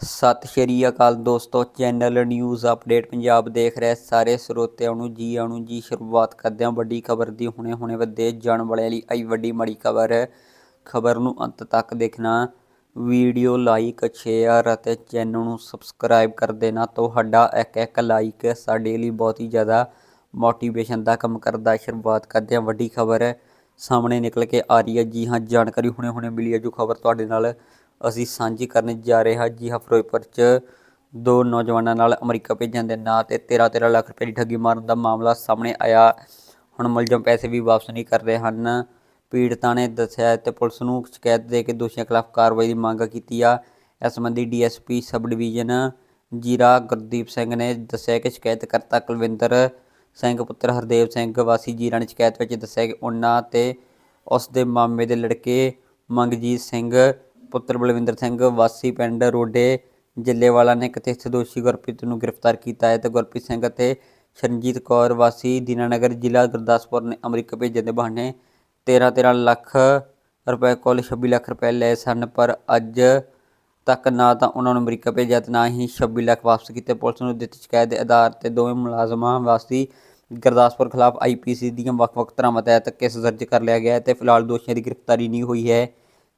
ਸਤਿ ਸ਼੍ਰੀ ਅਕਾਲ ਦੋਸਤੋ, channel news update Punjab ਦੇਖ ਰਹੇ ਸਾਰੇ ਸਰੋਤਿਆਂ ਨੂੰ ਜੀ ਆਣੂ ਜੀ ਸ਼ੁਰੂਆਤ ਕਰਦੇ ਹਾਂ ਵੱਡੀ ਖਬਰ ਦੀ, ਹੁਣੇ ਹੁਣੇ ਵਧੇ ਜਾਣ ਵਾਲਿਆਂ ਲਈ ਆਈ ਵੱਡੀ ਮਾੜੀ ਖਬਰ। ਹੈ ਖਬਰ ਨੂੰ ਅੰਤ ਤੱਕ ਦੇਖਣਾ, ਵੀਡੀਓ ਲਾਈਕ ਸ਼ੇਅਰ ਅਤੇ ਚੈਨਲ ਨੂੰ ਸਬਸਕ੍ਰਾਈਬ ਕਰ ਦੇਣਾ। ਤੁਹਾਡਾ ਇੱਕ ਇੱਕ ਲਾਈਕ ਸਾਡੇ ਲਈ ਬਹੁਤ ਹੀ ਜ਼ਿਆਦਾ ਮੋਟੀਵੇਸ਼ਨ ਦਾ ਕੰਮ ਕਰਦਾ। ਸ਼ੁਰੂਆਤ ਕਰਦੇ ਹਾਂ ਵੱਡੀ ਖਬਰ। ਹੈ ਸਾਹਮਣੇ ਨਿਕਲ ਕੇ ਆ ਰਹੀ ਹੈ ਜੀ ਹਾਂ, ਜਾਣਕਾਰੀ ਹੁਣੇ ਹੁਣੇ ਮਿਲੀ ਹੈ ਜੋ ਖਬਰ ਤੁਹਾਡੇ ਨਾਲ। ਅਸੀਂ ਸਾਂਝੀ ਕਰਨ ਜਾ ਰਹੇ ਹਾਂ ਜੀ ਹਾਂ ਫਿਰੋਜ਼ਪੁਰ 'ਚ। ਦੋ ਨੌਜਵਾਨਾਂ ਨਾਲ ਅਮਰੀਕਾ ਭੇਜਣ ਦੇ ਨਾਂ ਤੇ 13-13 ਲੱਖ ਰੁਪਏ ਦੀ ਠੱਗੀ ਮਾਰਨ ਦਾ ਮਾਮਲਾ ਸਾਹਮਣੇ ਆਇਆ। ਹੁਣ ਮੁਲਜ਼ਮ ਪੈਸੇ ਵੀ ਵਾਪਸ ਨਹੀਂ ਕਰ ਰਹੇ ਹਨ। ਪੀੜਤਾਂ ਨੇ ਦੱਸਿਆ ਤੇ ਪੁਲਿਸ ਨੂੰ ਸ਼ਿਕਾਇਤ ਦੇ ਕੇ ਦੋਸ਼ੀਆਂ ਖਿਲਾਫ ਕਾਰਵਾਈ ਦੀ ਮੰਗ ਕੀਤੀ ਆ। ਇਸ ਸੰਬੰਧੀ ਡੀਐਸਪੀ ਸਬ ਡਿਵੀਜ਼ਨ ਜੀਰਾ ਗੁਰਦੀਪ ਸਿੰਘ ਨੇ ਦੱਸਿਆ ਕਿ ਸ਼ਿਕਾਇਤਕਰਤਾ ਕੁਲਵਿੰਦਰ ਸਿੰਘ, ਪੁੱਤਰ ਹਰਦੇਵ ਸਿੰਘ, ਵਾਸੀ ਜੀਰਾ ਨੇ ਸ਼ਿਕਾਇਤ ਵਿੱਚ ਦੱਸਿਆ ਕਿ ਉਹਨਾਂ ਤੇ ਉਸ ਦੇ ਮਾਮੇ ਦੇ ਲੜਕੇ ਮੰਗਜੀਤ ਸਿੰਘ ਪੁੱਤਰ ਬਲਵਿੰਦਰ ਸਿੰਘ, ਵਾਸੀ ਪਿੰਡ ਰੋਡੇ ਜੱਲੇਵਾਲਾ ਨੇ ਕਥਿਤ ਦੋਸ਼ੀ ਗੁਰਪ੍ਰੀਤ ਨੂੰ ਗ੍ਰਿਫਤਾਰ ਕੀਤਾ ਹੈ ਤੇ ਗੁਰਪ੍ਰੀਤ ਸਿੰਘ ਅਤੇ ਸ਼ਰਨਜੀਤ ਕੌਰ ਵਾਸੀ ਦੀਨਾਨਗਰ ਜ਼ਿਲ੍ਹਾ ਗੁਰਦਾਸਪੁਰ ਨੇ ਅਮਰੀਕਾ ਭੇਜਣ ਦੇ ਬਹਾਨੇ 13-13 ਲੱਖ ਰੁਪਏ ਕੋਲ 26 ਲੱਖ ਰੁਪਏ ਲਏ ਸਨ, ਪਰ ਅੱਜ ਤੱਕ ਨਾ ਤਾਂ ਉਹਨਾਂ ਨੂੰ ਅਮਰੀਕਾ ਭੇਜਿਆ ਤੇ ਨਾ ਹੀ 26 ਲੱਖ ਵਾਪਸ ਕੀਤੇ। ਪੁਲਿਸ ਨੂੰ ਦਿੱਤੀ ਸ਼ਿਕਾਇਤ ਦੇ ਆਧਾਰ ਤੇ ਦੋਵੇਂ ਮੁਲਾਜ਼ਮਾਂ ਵਾਸੀ ਗੁਰਦਾਸਪੁਰ ਖਿਲਾਫ ਆਈਪੀਸੀ ਦੀਆਂ ਵੱਖ-ਵੱਖ ਧਾਰਾਵਾਂ ਤਹਿਤ ਕੇਸ ਦਰਜ ਕਰ ਲਿਆ ਗਿਆ ਹੈ ਤੇ ਫਿਲਹਾਲ ਦੋਸ਼ੀਆਂ ਦੀ ਗ੍ਰਿਫਤਾਰੀ ਨਹੀਂ ਹੋਈ ਹੈ।